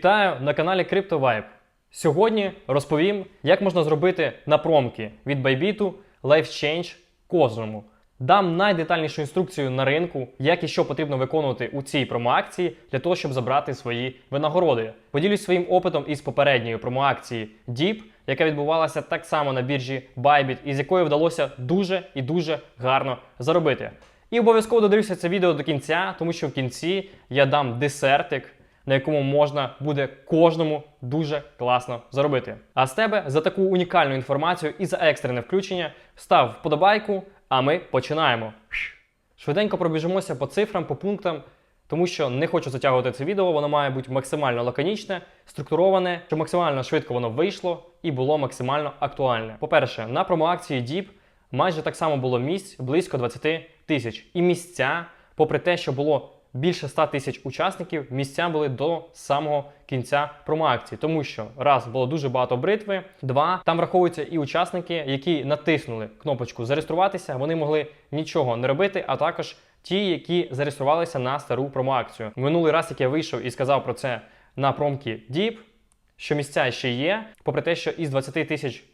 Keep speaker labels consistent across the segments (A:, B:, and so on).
A: Вітаю на каналі CryptoVibe. Сьогодні розповім, як можна зробити на промки від Bybit LifeChange кожному. Дам найдетальнішу інструкцію на ринку, як і що потрібно виконувати у цій промоакції для того, щоб забрати свої винагороди. Поділюсь своїм опитом із попередньої промоакції DEEP, яка відбувалася так само на біржі Bybit, і з якої вдалося дуже і дуже гарно заробити. І обов'язково додивлюся це відео до кінця, тому що в кінці я дам десертик, на якому можна буде кожному дуже класно заробити. А з тебе за таку унікальну інформацію і за екстрене включення став вподобайку, а ми починаємо. Швиденько пробіжимося по цифрам, по пунктам, тому що не хочу затягувати це відео, воно має бути максимально лаконічне, структуроване, щоб максимально швидко воно вийшло і було максимально актуальне. По-перше, на промоакції DEEP майже так само було місць близько 20 тисяч. І місця, попри те, що було більше 100 тисяч учасників, місця були до самого кінця промоакції. Тому що раз було дуже багато бритви, два там враховуються і учасники, які натиснули кнопочку зареєструватися, вони могли нічого не робити, а також ті, які зареєструвалися на стару промоакцію. Минулий раз, як я вийшов і сказав про це на промкі Deep, що місця ще є, попри те, що із 20 тисяч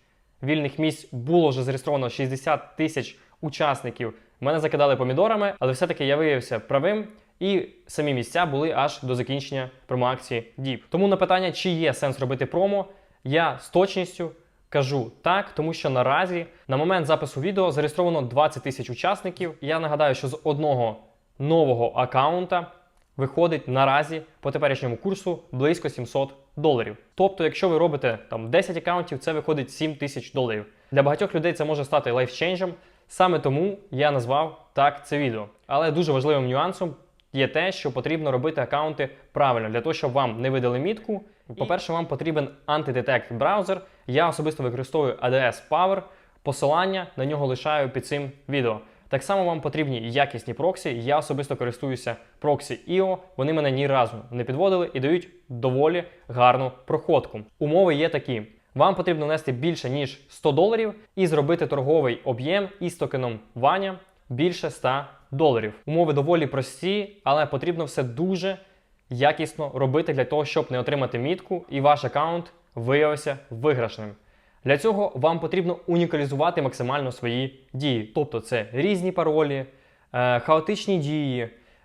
A: вільних місць було вже зареєстровано 60 тисяч учасників. Мене закидали помідорами, але все-таки я виявився правим. І самі місця були аж до закінчення промоакції Deep. Тому на питання, чи є сенс робити промо, я з точністю кажу так, тому що наразі на момент запису відео зареєстровано 20 тисяч учасників. Я нагадаю, що з одного нового аккаунта виходить наразі по теперішньому курсу близько 700 доларів. Тобто, якщо ви робите там 10 аккаунтів, це виходить 7 тисяч доларів. Для багатьох людей це може стати лайфченджем. Саме тому я назвав так це відео. Але дуже важливим нюансом є те, що потрібно робити аккаунти правильно для того, щоб вам не видали мітку. По-перше, вам потрібен антидетект браузер. Я особисто використовую ADS Power. Посилання на нього лишаю під цим відео. Так само вам потрібні якісні проксі. Я особисто користуюся проксі IO. Вони мене ні разу не підводили і дають доволі гарну проходку. Умови є такі: вам потрібно внести більше ніж 100 доларів і зробити торговий об'єм із токеном Ваня більше 100 доларів. Умови доволі прості, але потрібно все дуже якісно робити для того, щоб не отримати мітку, і ваш аккаунт виявився виграшним. Для цього вам потрібно унікалізувати максимально свої дії. Тобто це різні паролі, е, хаотичні дії,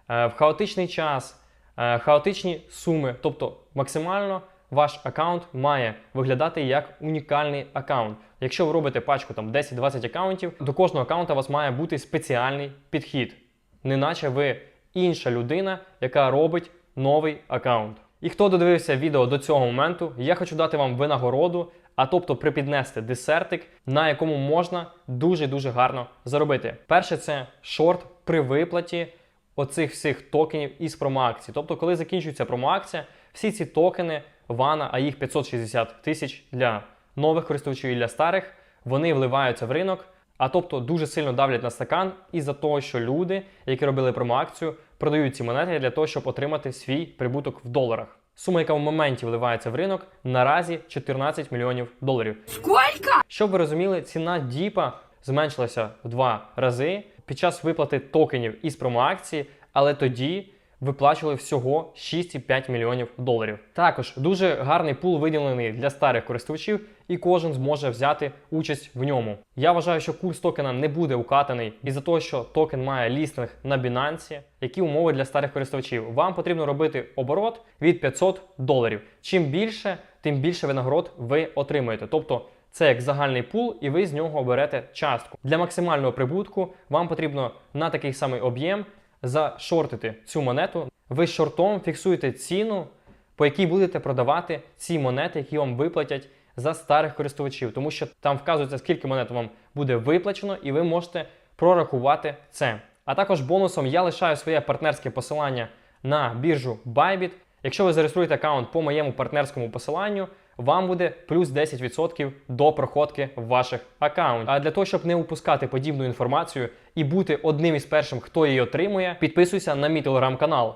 A: е, в хаотичний час, е, хаотичні суми. Тобто максимально ваш аккаунт має виглядати як унікальний аккаунт. Якщо ви робите пачку там 10-20 аккаунтів, до кожного аккаунта у вас має бути спеціальний підхід, неначе ви інша людина, яка робить новий аккаунт. І хто додивився відео до цього моменту, я хочу дати вам винагороду, а тобто припіднести десертик, на якому можна дуже-дуже гарно заробити. Перше, це шорт при виплаті оцих всіх токенів із промоакції. Тобто, коли закінчується промоакція, всі ці токени Вана, а їх 560 тисяч для нових користувачів і для старих, вони вливаються в ринок. А тобто дуже сильно давлять на стакан із-за того, що люди, які робили промоакцію, продають ці монети для того, щоб отримати свій прибуток в доларах. Сума, яка в моменті вливається в ринок, наразі 14 мільйонів доларів.
B: Сколько?
A: Щоб ви розуміли, ціна діпа зменшилася в два рази під час виплати токенів із промоакції, але тоді виплачували всього 6,5 мільйонів доларів. Також дуже гарний пул виділений для старих користувачів, і кожен зможе взяти участь в ньому. Я вважаю, що курс токена не буде укатаний із-за того, що токен має лістинг на Binance. Які умови для старих користувачів? Вам потрібно робити оборот від 500 доларів. Чим більше, тим більше винагород ви отримуєте. Тобто це як загальний пул, і ви з нього берете частку. Для максимального прибутку вам потрібно на такий самий об'єм зашортити цю монету. Ви шортом фіксуєте ціну, по якій будете продавати ці монети, які вам виплатять за старих користувачів, тому що там вказується, скільки монет вам буде виплачено, і ви можете прорахувати це. А також бонусом я лишаю своє партнерське посилання на біржу Bybit. Якщо ви зареєструєте аккаунт по моєму партнерському посиланню, вам буде плюс 10% до проходки ваших аккаунтів. А для того, щоб не упускати подібну інформацію і бути одним із першим, хто її отримує, підписуйся на мій телеграм-канал.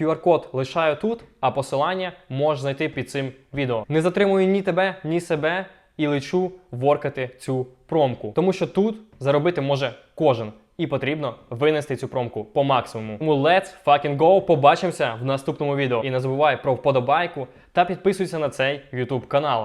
A: QR-код лишаю тут, а посилання можеш знайти під цим відео. Не затримую ні тебе, ні себе і лечу воркати цю промку. Тому що тут заробити може кожен. І потрібно винести цю промку по максимуму. Тому let's fucking go! Побачимося в наступному відео. І не забувай про вподобайку та підписуйся на цей YouTube канал.